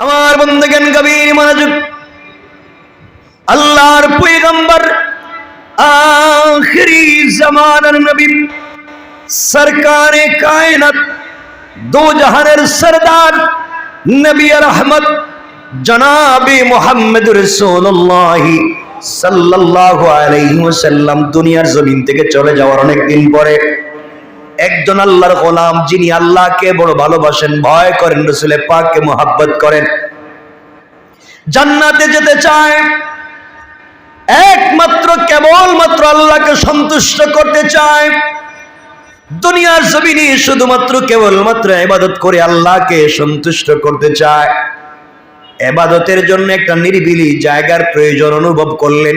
আমার বন্ধুগণ গভীর মনোযোগ। আল্লাহর পয়গম্বর, আখরি জামানার নবী, সরকারে কায়নাত দো জাহানের সরদার, নবী রহমত, জনাবে মোহাম্মদ রসুল্লাহ সাল্লাল্লাহু আলাইহি ওয়াসাল্লাম দুনিয়ার জমিন থেকে চলে যাওয়ার অনেক দিন পরে একজন আল্লাহর গোলাম যিনি আল্লাহকে বড় ভালোবাসেন, ভয় করেন রসুলে পাককে মোহাব্বত করেন। জান্নাতে যেতে চায়, একমাত্র, কেবলমাত্র আল্লাহকে সন্তুষ্ট করতে চায়। দুনিয়ার জমিনে শুধুমাত্র, কেবলমাত্র এবাদত করে আল্লাহকে সন্তুষ্ট করতে চায়। এবাদতের জন্য একটা নিরিবিলি জায়গার প্রয়োজন অনুভব করলেন,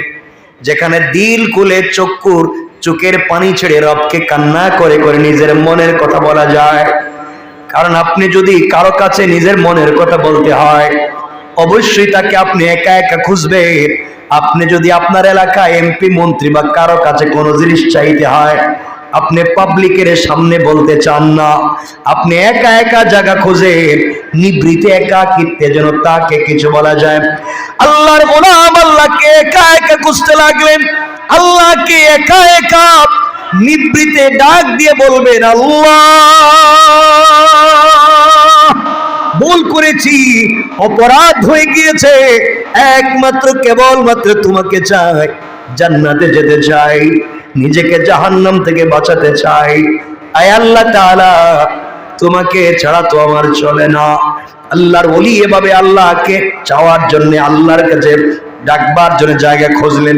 যেখানে দিল কুলে চক্ষুর চোখের পানি ছেড়ে রবকে কান্না করে করে নিজের মনের কথা বলা যায়। কারণ আপনি যদি কারও কাছে নিজের মনের কথা বলতে হয়, অবশ্যই তাকে আপনি একা একা খুঁজবে আপনি যদি আপনার এলাকায় এমপি, মন্ত্রী বা কারও কাছে কোনো জিনিস চাইতে হয় আপনি পাবলিকের সামনে বলতে চান না। আপনি একা একা জায়গা খোঁজেন নিবৃতে একা একাকিত্বে যেন তাকে কিছু বলা যায়। আল্লাহর গোলাম আল্লাহকে একা একা খুঁজতে লাগলেন। আল্লাহকে একা একা নিবৃতে ডাক দিয়ে বলবেন, আল্লাহ! ভুল করেছি, অপরাধ হয়ে গিয়েছে। একমাত্র, কেবলমাত্র তোমাকে চাই, জান্নাতে যেতে চাই। নিজেকে জাহান্নাম থেকে বাঁচাতে চাই। আয় আল্লাহ তাআলা, তোমাকে ছাড়া তো আমার চলে না। আল্লাহর ওলি এভাবে আল্লাহকে চাওয়ার জন্য আল্লাহর কাছে ডাকবার জন্য জায়গা খুঁজলেন।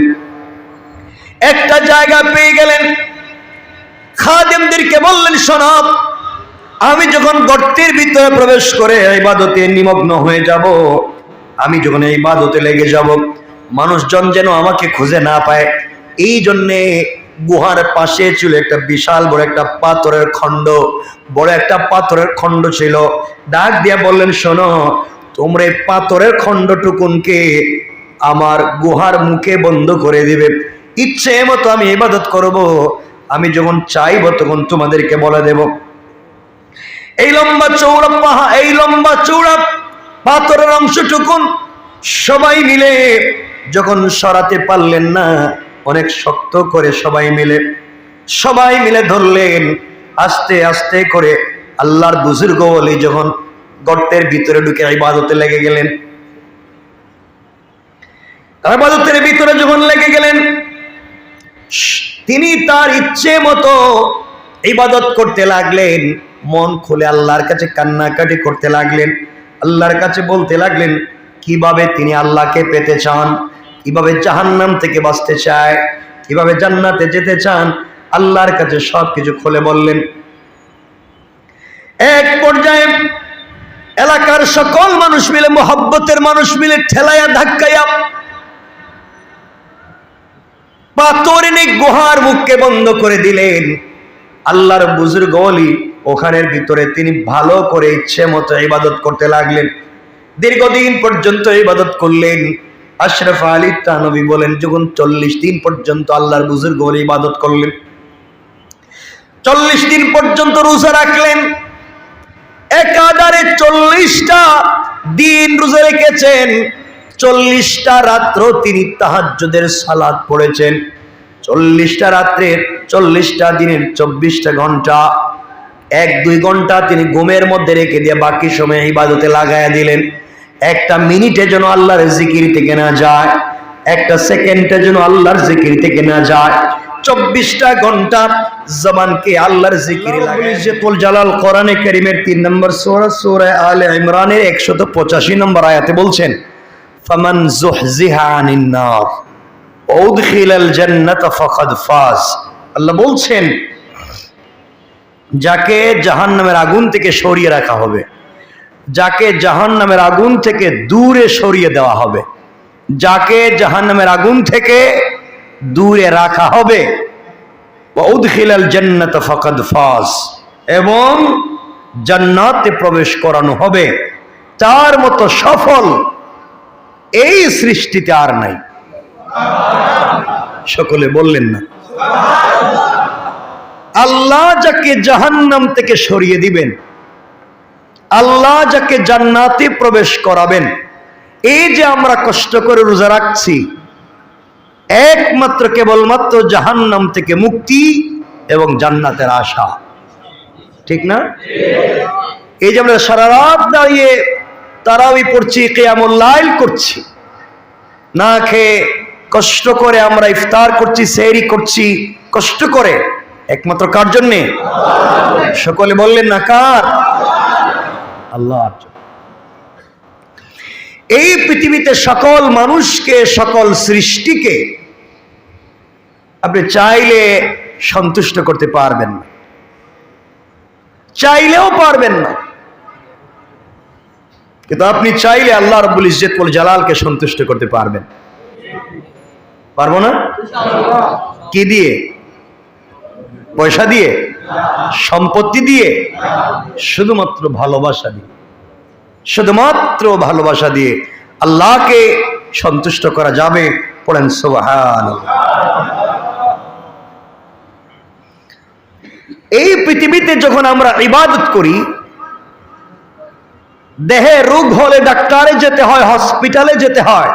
একটা জায়গা পেয়ে গেলেন। খাদেমদেরকে বললেন শোনাব আমি যখন গর্তের ভিতরে প্রবেশ করে ইবাদতে নিমগ্ন হয়ে যাব, আমি যখন এই ইবাদতে লেগে যাব, মানুষজন যেন আমাকে খুঁজে না পায়, এই জন্যে গুহার পাশে ছিল একটা বিশাল বড় একটা পাথরের খণ্ড। বড় একটা পাথরের খণ্ড ছিল। ডাক দিয়া বললেন, শোনো, তোমরা এই পাথরের খণ্ডটুকুনকে আমার গুহার মুখে বন্ধ করে দিবে। ইচ্ছে মতো আমি ইবাদত করব। আমি যখন চাইব তখন তোমাদেরকে বলে দেব। এই লম্বা চৌড়া পাহা, এই লম্বা চৌড়া পাথরের অংশটুকুন সবাই মিলে যখন সরাতে পারলেন না অনেক শক্ত করে সবাই মিলে সবাই মিলে ধরলেন। আস্তে আস্তে করে আল্লাহর বুজুর্গ বলি যখন গর্তের ভিতরে ঢুকে ইবাদতে লেগে গেলেন। ইবাদতের ভিতরে যখন লেগে গেলেন তিনি তার ইচ্ছে মতো ইবাদত করতে লাগলেন। মন খুলে আল্লাহর কাছে কান্নাকাটি করতে লাগলেন। আল্লাহর কাছে বলতে লাগলেন, কীভাবে তিনি আল্লাহকে পেতে চান? কীভাবে জাহান্নাম থেকে বাঁচতে চায়, কীভাবে জান্নাতে যেতে চান, আল্লাহর কাছে সব কিছু খুলে বললেন। এক পর্যায়ে এলাকার সকল মানুষ মিলে, মোহব্বতের মানুষ মিলে ঠেলাইয়া ধাক্কাইয়া পাথরের গুহার মুখকে বন্ধ করে দিলেন। আল্লাহর বুজুর্গ অলি ওখানের ভিতরে তিনি ভালো করে ইচ্ছে মতো ইবাদত করতে লাগলেন। দীর্ঘদিন পর্যন্ত ইবাদত করলেন। আশরাফ আলী তানবী বলেন, যখন চল্লিশ দিন পর্যন্ত আল্লাহর বুজুর্গ অলি ইবাদত করলেন, চল্লিশ দিন পর্যন্ত রোজা রাখলেন, একাধারে চল্লিশটা দিন রোজা রেখেছেন, চল্লিশটা রাত্র তিনি তাহাজ্জুদের সালাদ পড়েছেন, চল্লিশটা রাত্রের চল্লিশটা দিনের চব্বিশটা ঘণ্টা, এক দুই ঘণ্টা তিনি ঘুমের মধ্যে রেখে দিয়ে বাকি সময় ইবাদতে লাগাইয়া দিলেন। একটা মিনিটে যেন আল্লাহর জিকির থেকে না যায় একটা সেকেন্ডে যেন আল্লাহর জিকির থেকে না যায় চব্বিশটা ঘণ্টা জবানকে আল্লাহর জিকির জালাল কোরআনে কারীমের তিন নম্বর সূরা সূরা আলে ইমরানের একশত পঁচাশি নম্বর আয়াতে বলছেন ফামান জুহজিহা আনিন নার উদখিলাল জান্নাত ফাকাদ ফাজ। আল্লাহ বলছেন যাকে জাহান্নামের আগুন থেকে সরিয়ে রাখা হবে যাকে জাহান্নামের আগুন থেকে দূরে সরিয়ে দেওয়া হবে। যাকে জাহান্নামের আগুন থেকে দূরে রাখা হবে। উদখিলাল জান্নাত ফাকাদ ফাজ। এবং জান্নাতে প্রবেশ করানো হবে। তার মতো সফল এই সৃষ্টিতে আর নাই। সকলে বললেন না। আল্লাহ যাকে জাহান্নাম থেকে সরিয়ে দিবেন আল্লাহ যাকে জান্নাতে প্রবেশ করাবেন। এই যে আমরা কষ্ট করে রোজা রাখছি, একমাত্র কেবলমাত্র জাহান্নাম থেকে মুক্তি এবং জান্নাতের আশা। ঠিক না? এই যে আমরা সারা রাত দাঁড়িয়ে তারাবি পড়ছি, কেয়ামুল লাইল করছি। না খেয়ে কষ্ট করে আমরা ইফতার করছি সেরি করছি। কষ্ট করে, একমাত্র কার জন্যে? সকলে বললেন, না কার? আল্লাহ এই পৃথিবীতে সকল মানুষকে সকল সৃষ্টিকে আপনি চাইলে সন্তুষ্ট করতে পারবেন না। চাইলেও পারবেন না। কিন্তু আপনি চাইলে আল্লাহ রব্বুল ইজ্জতুল জালালকে সন্তুষ্ট করতে পারবেন। পারব না? কি দিয়ে? পয়সা দিয়ে? সম্পত্তি দিয়ে শুধুমাত্র ভালোবাসা দিয়ে, শুধুমাত্র ভালোবাসা দিয়ে আল্লাহকে সন্তুষ্ট করা যাবে পড়েন সোহান এই পৃথিবীতে যখন আমরা ইবাদত করি, দেহে রোগ হলে ডাক্তারে যেতে হয়, হসপিটালে যেতে হয়,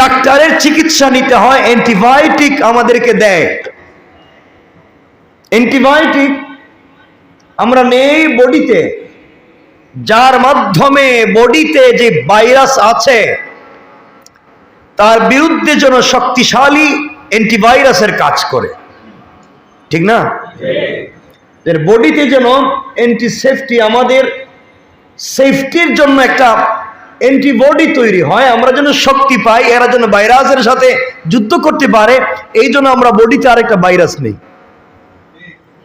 ডাক্তারের চিকিৎসা নিতে হয়, অ্যান্টিবায়োটিক আমাদেরকে দেয়। অ্যান্টিবায়োটিক আমরা নেই বডিতে, যার মাধ্যমে বডিতে যে ভাইরাস আছে, তার বিরুদ্ধে যেন শক্তিশালী অ্যান্টিভাইরাসের কাজ করে। ঠিক না? এর বডিতে যেন অ্যান্টি সেফটি আমাদের সেফটির জন্য একটা অ্যান্টিবডি তৈরি হয়, আমরা যেন শক্তি পাই, এরা যেন ভাইরাসের সাথে যুদ্ধ করতে পারে, এই জন্য আমরা বডিতে আরেকটা ভাইরাস নেই।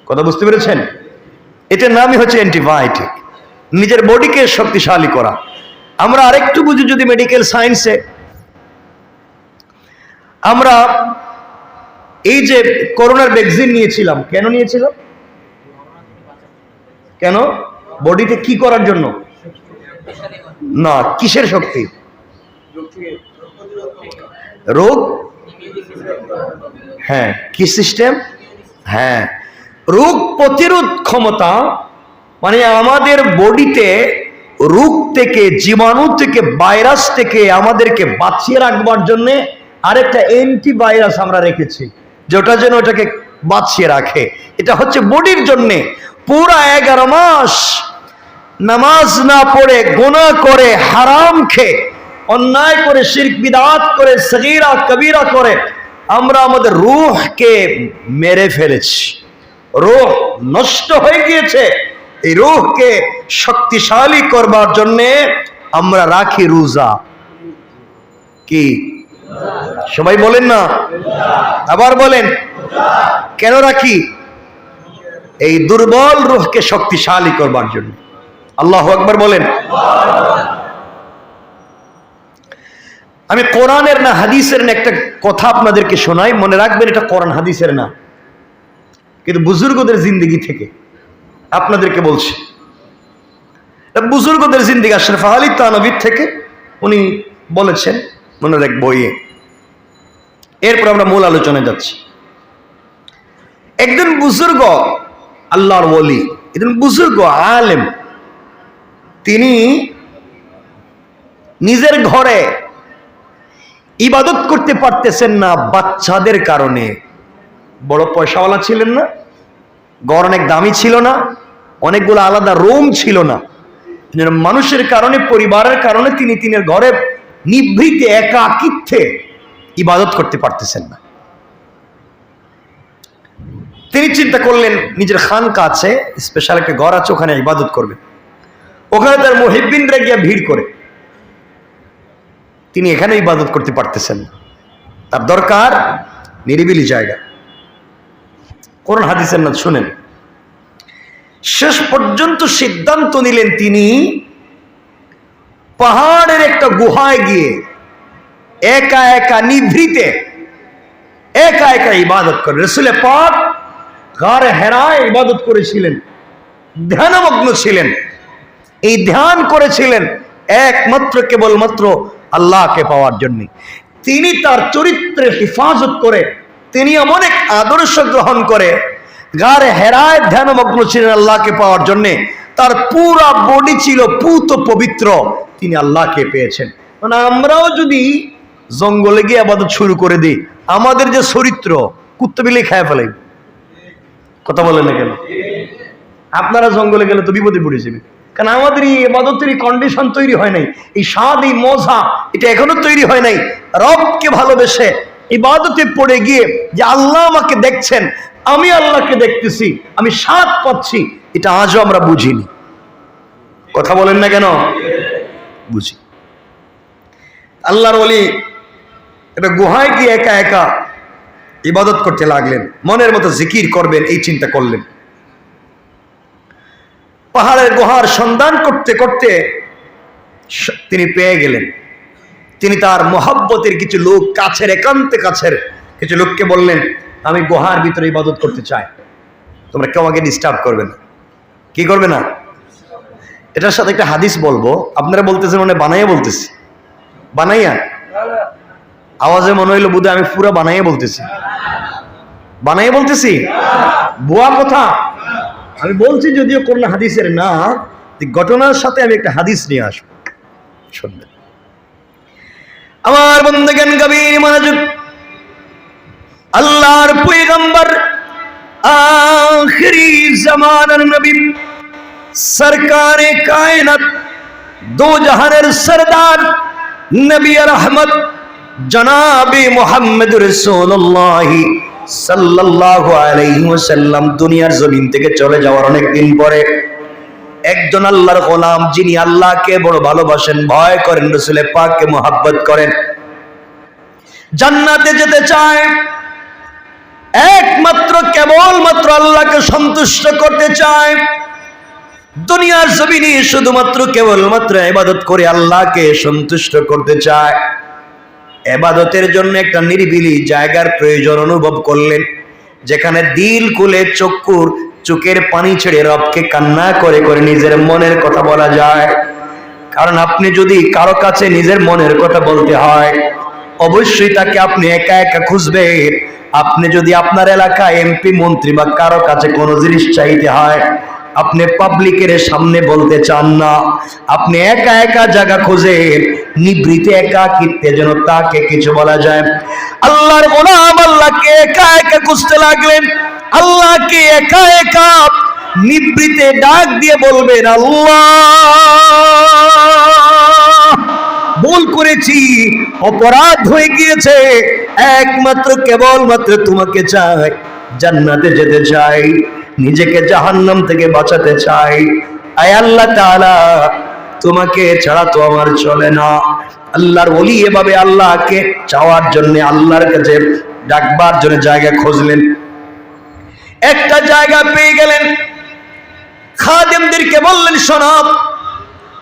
কথা বুঝতে পেরেছেন? এটার নামই হচ্ছে অ্যান্টিবায়োটিক নিজের বডিকে শক্তিশালী করা। আমরা আরেকটু বুঝি যদি মেডিকেল সায়েন্সে আমরা এই যে করোনার ভ্যাকসিন নিয়েছিলাম, কেন নিয়েছিলাম? কেন? বডিতে কি করার জন্য? না, কিসের শক্তি? রোগ? হ্যাঁ কি সিস্টেম হ্যাঁ। রোগ প্রতিরোধ ক্ষমতা মানে আমাদের বডিতে রোগ থেকে, জীবাণু থেকে, ভাইরাস থেকে আমাদেরকে বাঁচিয়ে রাখবার জন্যে আরেকটা অ্যান্টিভাইরাস আমরা রেখেছি, যেটা যেন ওটাকে বাঁচিয়ে রাখে। এটা হচ্ছে বডির জন্যে। পুরা এগারো মাস নামাজ না পড়ে গোনা করে, হারাম খেয়ে, অন্যায় করে, শিরক, বিদাত করে, সগীরা, কবিরা করে, আমরা আমাদের রুহকে মেরে ফেলেছি। রুহ নষ্ট হয়ে গিয়েছে। এই রুহকে শক্তিশালী করবার জন্যে আমরা রাখি রোজা। কি? সবাই বলেন না? আবার বলেন, কেন রাখি? এই দুর্বল রুহকে শক্তিশালী করবার জন্য। আল্লাহ একবার বলেন। আমি কোরআনের না হাদিসের না একটা কথা আপনাদেরকে শোনাই, মনে রাখবেন এটা কোরআন হাদিসের না। কিন্তু বুজুর্গদের জিন্দগি থেকে আপনাদেরকে বলছি বুজুর্গদের জিন্দিগি আশরাফ আলী তানবির থেকে উনি বলেছেন, মনে রাখ বইয়ে এরপর আমরা মূল আলোচনায় যাচ্ছি। একজন বুজুর্গ আল্লাহর ওলি, একজন বুজুর্গ আলেম, তিনি নিজের ঘরে ইবাদত করতে পারতেছেন না বাচ্চাদের কারণে। বড় পয়সাওয়ালা ছিলেন না ঘর অনেক দামি ছিল না, অনেকগুলো আলাদা রুম ছিল না। মানুষের কারণে, পরিবারের কারণে তিনি তিনের ঘরে নিভৃতে, একাকিত্বে ইবাদত করতে পারতেছেন না। তিনি চিন্তা করলেন, নিজের খানকা আছে স্পেশাল একটা ঘর আছে, ওখানে ইবাদত করবে। ওখানে তার মহিবিনরা গিয়া ভিড় করে। তিনি এখানে ইবাদত করতে পারতেছেন। তার দরকার নিরিবিলি জায়গা। কোরআন হাদিসের না শুনেন। শেষ পর্যন্ত সিদ্ধান্ত নিলেন তিনি, পাহাড়ের একটা গুহায় গিয়ে একা একা নিভৃতে, একা একা ইবাদত করে। রসুলে পাক গারে হেরায় ইবাদত করেছিলেন, ধ্যানমগ্ন ছিলেন। এই ধ্যান করেছিলেন একমাত্র, কেবলমাত্র আল্লাহকে পাওয়ার জন্য। তিনি তার চরিত্রের হেফাজত করে তিনি এমন এক আদর্শ গ্রহণ করে, গারে হেরায় ধ্যানমগ্ন ছিলেন আল্লাহকে পাওয়ার জন্যে। তার পুরা বডি ছিল পুত পবিত্র, তিনি আল্লাহকে পেয়েছেন। মানে আমরাও যদি জঙ্গলে গিয়ে আবাদত শুরু করে দিই, আমাদের যে চরিত্র কুত্তে বিলে খায় ফেলে কথা বলেন না কেন? আপনারা জঙ্গলে গেলে তো বিপদে পড়ে যাবে কারণ আমাদের এই এবাদতের কন্ডিশন তৈরি হয় নাই। এই স্বাদ, এই মজা, এটা এখনও তৈরি হয় নাই। রবকে ভালোবেসে ইবাদতে পড়ে গিয়ে যে আল্লাহ আমাকে দেখছেন, আমি আল্লাহকে দেখতেছি, আমি স্বাদ পাচ্ছি, এটা আজও আমরা বুঝিনি। কথা বলেন না কেন? বুঝি। আল্লাহর অলি এটা গুহায় গিয়ে একা একা ইবাদত করতে লাগলেন, মনের মতো জিকির করবেন, এই চিন্তা করলেন। পাহাড়ের গুহার সন্ধান করতে করতে তিনি পেয়ে গেলেন। তিনি তার মহাব্বতের কিছু লোক কাছের, একান্তে কাছের কিছু লোককে বললেন, আমি গুহার ভিতরে ইবাদত করতে চাই। তোমরা কেউ আমাকে ডিস্টার্ব করবে না। কি করবে না? এটার সাথে একটা হাদিস বলব। আপনারা বলতেছেন মানে বানাইয়া বলতেছি। বানাইয়া? আওয়াজে মনে হইল বুধে আমি পুরো বানাইয়া বলতেছি। বানাইয়া বলতেছি? বুয়া কথা। আমি বলছি যদিও কোন হাদিসের না, ঘটনার সাথে আমি একটা হাদিস নিয়ে আসব। শুনবেন। আমার বন্ধুগণ গভীর মনোযোগ। আল্লাহর পয়গম্বর, আখরি জামানার নবী, সরকারে কায়নাত দো জাহানের সরদার, নবী রহমত, জনাবে মোহাম্মদ রসুল্লাহ সাল্লাল্লাহু আলাইহি ওয়াসাল্লাম দুনিয়ার জমিন থেকে চলে যাওয়ার অনেক দিন পরে একজন আল্লাহর গোলাম যিনি আল্লাহকে বড় ভালোবাসেন, ভয় করেন রসুলে পাককে মোহাব্বত করেন। জান্নাতে যেতে চায়, একমাত্র, কেবলমাত্র আল্লাহকে সন্তুষ্ট করতে চায়। দুনিয়ার জমিনে শুধুমাত্র, কেবলমাত্র এবাদত করে আল্লাহকে সন্তুষ্ট করতে চায়। এবাদতের জন্য একটা নিরিবিলি জায়গার প্রয়োজন অনুভব করলেন। যেখানে দিল কুলে চক্ষুর চোখের পানি ছেড়ে রবকে কান্না করে করে নিজের মনের কথা বলা যায়। কারণ আপনি যদি কারও কাছে নিজের মনের কথা বলতে হয়, অবশ্যই তাকে আপনি একা একা খুঁজবেন। আপনি যদি আপনার এলাকায় এমপি, মন্ত্রী বা কারও কাছে কোনো জিনিস চাইতে হয় আপনি পাবলিকের সামনে বলতে চান না। আপনি একা একা জায়গা খোঁজেন নিবৃতে একা কীর্তে যেন তাকে কিছু বলা যায়। আল্লাহর গোলাম আল্লাহকে একা একা খুঁজতে লাগলেন। আল্লাহকে একা একা নিবৃতে ডাক দিয়ে বলবেন, আল্লাহ, ভুল করেছি, অপরাধ হয়ে গিয়েছে। একমাত্র কেবলমাত্র তোমাকে চাই, জান্নাতে যেতে চাই। নিজেকে জাহান্নাম থেকে বাঁচাতে চাই। আয় আল্লাহ তোমাকে ছাড়া তো আমার চলে না। আল্লাহর ওলি এভাবে আল্লাহকে চাওয়ার জন্য আল্লাহর কাছে ডাকবার জন্য জায়গা খুঁজলেন। একটা জায়গা পেয়ে গেলেন। খাদেমদেরকে বললেন শোনাব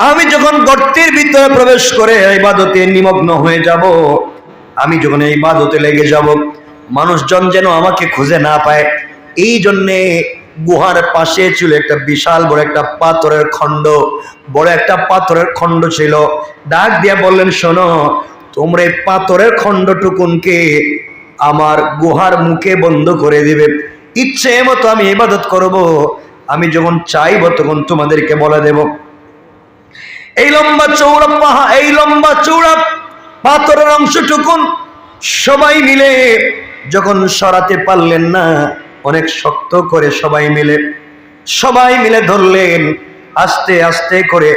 আমি যখন গর্তের ভিতরে প্রবেশ করে ইবাদতে নিমগ্ন হয়ে যাব, আমি যখন ইবাদতে লেগে যাব, মানুষজন যেন আমাকে খুঁজে না পায় এই জন্যে গুহার পাশে ছিল একটা বিশাল বড় একটা পাথরের খণ্ড। বড় একটা পাথরের খণ্ড ছিল। ডাক দিয়ে বললেন, শোনো, তোমরা এই পাথরের খণ্ডটুকুনকে আমার গুহার মুখে বন্ধ করে দিবে। ইচ্ছে মতো আমি ইবাদত করব। আমি যখন চাইব তখন তোমাদেরকে বলে দেব। এই লম্বা চৌড়া পাহা, এই লম্বা চৌড়া পাথরের অংশটুকুন সবাই মিলে যখন সরাতে পারলেন না অনেক শক্ত করে সবাই মিলে সবাই মিলে ধরলেন, আস্তে আস্তে করে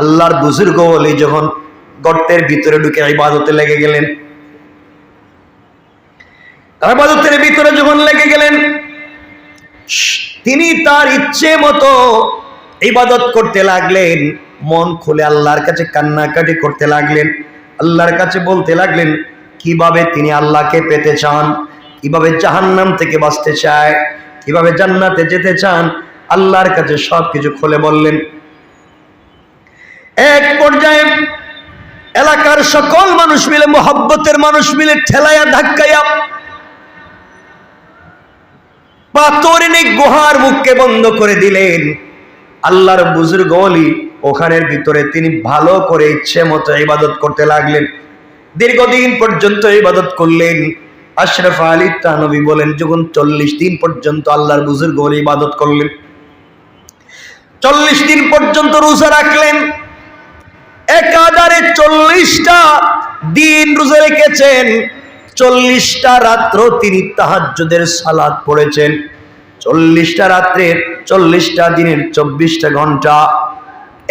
আল্লাহর বুজুর্গ বলি যখন গর্তের ভিতরে ঢুকে ইবাদতে লেগে গেলেন। ইবাদতের ভিতরে যখন লেগে গেলেন তিনি তার ইচ্ছে মতো ইবাদত করতে লাগলেন, মন খুলে আল্লাহর কাছে কান্নাকাটি করতে লাগলেন, আল্লাহর কাছে বলতে লাগলেন, কীভাবে তিনি আল্লাহকে পেতে চান? কীভাবে জাহান্নাম থেকে বাঁচতে চায়, কীভাবে জান্নাতে যেতে চান, আল্লাহর কাছে সব কিছু খুলে বললেন। এক পর্যায়ে এলাকার সকল মানুষ মিলে, মোহাব্বতের মানুষ মিলে ঠেলাইয়া ধাক্কাইয়া পাথরিনে গুহার মুখকে বন্ধ করে দিলেন। আল্লাহর বুজুর্গ অলি ওখানের ভিতরে তিনি ভালো করে ইচ্ছে মতো ইবাদত করতে লাগলেন। দীর্ঘদিন পর্যন্ত ইবাদত করলেন। আশরাফ আলী তানবী বলেন, যখন চল্লিশ দিন পর্যন্ত আল্লাহর বুজুর্গ অলি ইবাদত করলেন, চল্লিশ দিন পর্যন্ত রোজা রাখলেন, এক একাধারে চল্লিশটা দিন রোজা রেখেছেন, চল্লিশটা রাত্র তিনি তাহাজ্জুদের সালাদ পড়েছেন, চল্লিশটা রাত্রের চল্লিশটা দিনের চব্বিশটা ঘণ্টা,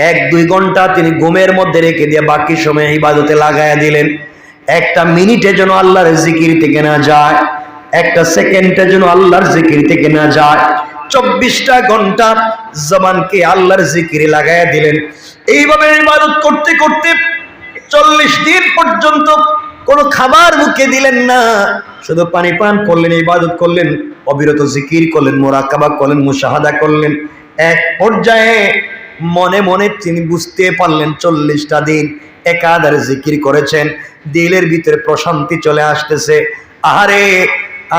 এক দুই ঘণ্টা তিনি ঘুমের মধ্যে রেখে দিয়ে বাকি সময় ইবাদতে লাগাইয়া দিলেন। একটা মিনিটে যেন আল্লাহর জিকির থেকে না যায়, একটা সেকেন্ডে যেন আল্লাহর জিকির থেকে না যায়। চব্বিশটা ঘণ্টা জবানকে আল্লাহর জিকিরে লাগায়া দিলেন। এইভাবে ইবাদত করতে করতে চল্লিশ দিন পর্যন্ত কোনো খাবার মুখে দিলেন না। শুধু পানি পান করলেন, ইবাদত করলেন, অবিরত জিকির করলেন, মোরাকাবা করলেন, মুশাহাদা করলেন। এক পর্যায়ে মনে মনে তিনি বুঝতে পারলেন চল্লিশটা দিন একাধারে জিকির করেছেন, দিলের ভিতরে প্রশান্তি চলে আসতেছে। আরে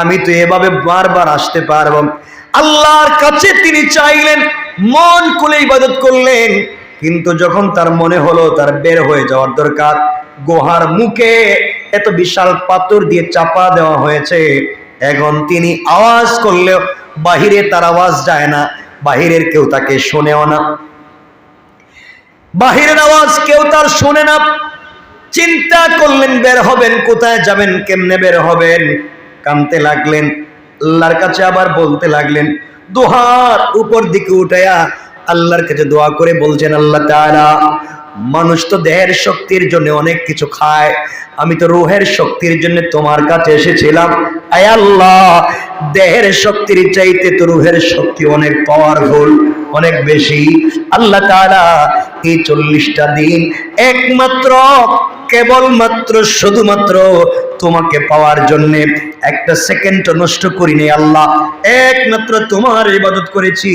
আমি তো এভাবে বারবার আসতে পারব। আল্লাহর কাছে তিনি চাইলেন, মন খুলে ইবাদত করলেন, কিন্তু যখন তার মনে হলো, তার বের হয়ে যাওয়ার দরকার, গুহার মুখে এত বিশাল পাথর দিয়ে চাপা দেওয়া হয়েছে, এখন তিনি আওয়াজ করলেও বাহিরে তার আওয়াজ যায় না, বাহিরের কেউ তাকে শোনেও না। বাহিরের আওয়াজ কেউ তার শোনে না। চিন্তা করলেন, বের হবেন, কোথায় যাবেন, কেমনে বের হবেন? কানতে লাগলেন, আল্লাহর কাছে আবার বলতে লাগলেন দোহার উপর দিকে উঠাইয়া আল্লাহর কাছে দোয়া করে বলছেন, আল্লাহ তাআলা, মানুষ তো দেহের শক্তির জন্য অনেক কিছু খায়। আমি তো রুহের শক্তির জন্য তোমার কাছে এসেছিলাম। আয় আল্লাহ, দেহের শক্তির চাইতে তো রুহের শক্তি অনেক পাওয়ারফুল অনেক বেশি। আল্লাহ তাআলা এই চল্লিশটা দিন একমাত্র, কেবলমাত্র, শুধুমাত্র তোমাকে পাওয়ার জন্যে একটা সেকেন্ড নষ্ট করিনি আল্লাহ। একমাত্র তোমার ইবাদত করেছি।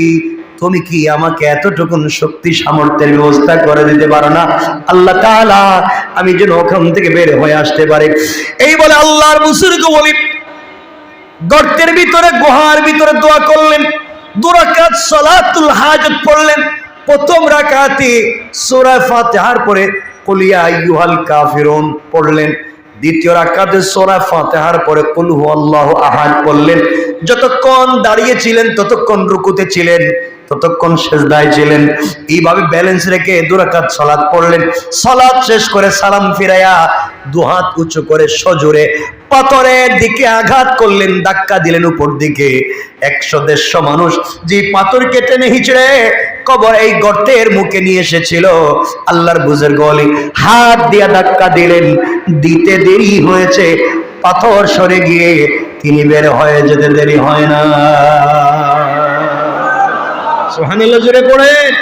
তুমি কি আমাকে এতটুকুন শক্তি সামর্থ্যের ব্যবস্থা করে দিতে পারো না? আল্লাহ আমি যেন ওখান থেকে বের হয়ে আসতে পারি। এই বলে আল্লাহর বুসুরকে বলি, গর্তের ভিতরে, গুহার ভিতরে দোয়া করলেন। দুরাকাত সালাতুল হাজত পড়লেন। প্রথম রাকাতে সূরা ফাতিহার পরে কুলিয়া আইয়ুহাল কাফিরুন পড়লেন। দ্বিতীয় রাকাতে সূরা ফাতিহার পরে কুল হুয়াল্লাহু আহাদ পড়লেন। যতক্ষণ দাঁড়িয়ে ছিলেন, ততক্ষণ রুকুতে ছিলেন, ততক্ষণ সেজদায় ছিলেন। এইভাবে ব্যালেন্স রেখে দুরাকাত সালাত পড়লেন। সালাত শেষ করে সালাম ফিরাইয়া দুহাত উঁচু করে সজোরে পাথরের দিকে আঘাত করলেন, ধাক্কা দিলেন উপর দিকে। একশো দেড়শো মানুষ যে পাথরকে টেনে হিচড়ে কবর এই গর্তের মুখে নিয়ে এসেছিল, আল্লাহর বুঝের গলি হাত দিয়া ধাক্কা দিলেন, দিতে দেরি হয়েছে, পাথর সরে গিয়ে তিনি বের হয়ে যেতে দেরি হয় না। সোহানুল্লাহ জুড়ে পড়েন